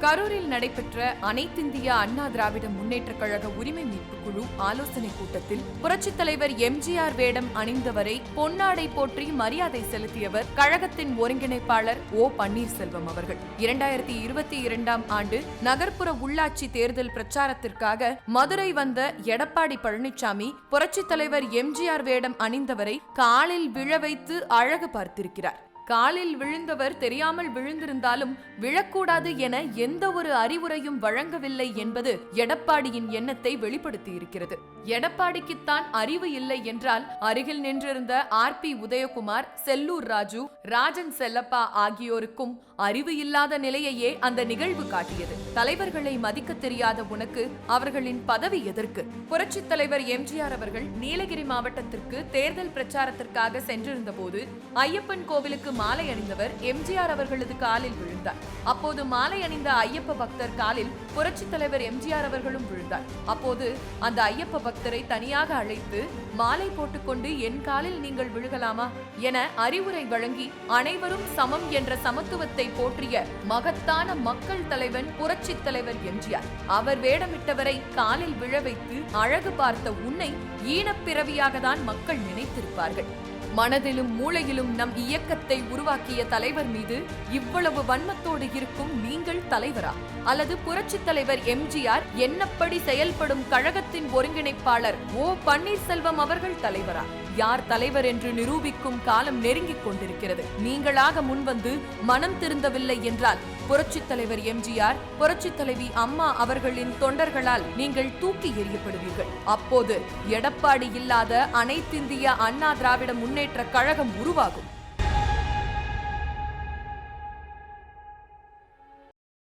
கரூரில் நடைபெற்ற அனைத்திந்திய அண்ணா திராவிட முன்னேற்றக் கழக உரிமை மீட்பு குழு ஆலோசனை கூட்டத்தில் புரட்சித் தலைவர் எம்ஜிஆர் வேடம் அணிந்தவரை பொன்னாடை போற்றி மரியாதை செலுத்தியவர் கழகத்தின் ஒருங்கிணைப்பாளர் ஓ. பன்னீர்செல்வம் அவர்கள். இரண்டாயிரத்தி இருபத்தி இரண்டாம் ஆண்டு நகர்ப்புற உள்ளாட்சி தேர்தல் பிரச்சாரத்திற்காக மதுரை வந்த எடப்பாடி பழனிசாமி புரட்சித் தலைவர் எம்ஜிஆர் வேடம் அணிந்தவரை காலில் விழ வைத்து அழகு பார்த்திருக்கிறார். காலில் விழுந்தவர் தெரியாமல் விழுந்திருந்தாலும் விழக்கூடாது என எந்த ஒரு அறிவுரையும் வழங்கவில்லை என்பது எடப்பாடியின் எண்ணத்தை வெளிப்படுத்தியிருக்கிறது. எடப்பாடிக்குத்தான் அறிவு இல்லை என்றால் அருகில் நின்றிருந்த ஆர் பி உதயகுமார் செல்லூர் ராஜு ராஜன் செல்லப்பா ஆகியோருக்கும் அறிவு இல்லாத நிலையையே அந்த நிகழ்வு காட்டியது. தலைவர்களை மதிக்க தெரியாத உனக்கு அவர்களின் பதவி எதற்கு? புரட்சித் தலைவர் எம்ஜிஆர் அவர்கள் நீலகிரி மாவட்டத்திற்கு தேர்தல் பிரச்சாரத்திற்காக சென்றிருந்த போது ஐயப்பன் கோவிலுக்கு மாலை அணிந்தவர் எம்ஜிஆர் அவர்களது காலில் விழுந்தார். அப்போது மாலை அணிந்த ஐயப்ப பக்தர் காலில் புரட்சி தலைவர் எம்ஜிஆர் அவர்களும் விழுந்தார். அப்போது அந்த ஐயப்ப பக்தரை தனியாக அழைத்து மாலை போட்டுக்கொண்டு என் காலில் நீங்கள் விழுகலாமா? என அறிவுரை வழங்கி அனைவரும் சமம் என்ற சமத்துவத்தை போற்றிய மகத்தான மக்கள் தலைவன் புரட்சி தலைவர் எம்ஜிஆர். அவர் வேடமிட்டவரை காலில் விழ வைத்து அழகு பார்த்த உன்னை ஈனப்பிறவியாக தான் மக்கள் நினைத்திருப்பார்கள். மனதிலும் மூளையிலும் நம் இயக்கத்தை உருவாக்கிய தலைவர் மீது இவ்வளவு வன்மத்தோடு இருக்கும் நீங்கள் தலைவரா? அல்லது புரட்சித் தலைவர் எம்ஜிஆர் என்னப்படி செயல்படும் கழகத்தின் ஒருங்கிணைப்பாளர் ஓ பன்னீர்செல்வம் அவர்கள் தலைவரா? யார் தலைவர் என்று நிரூபிக்கும் காலம் நெருங்கிக் கொண்டிருக்கிறது. நீங்களாக முன்வந்து மனம் திருந்தவில்லை என்றால் புரட்சித் தலைவர் எம்ஜிஆர் புரட்சித் தலைவி அம்மா அவர்களின் தொண்டர்களால் நீங்கள் தூக்கி எறியப்படுவீர்கள். அப்போது எடப்பாடி இல்லாத அனைத்திந்திய அண்ணா திராவிட முன்னேற்ற கழகம் உருவாகும்.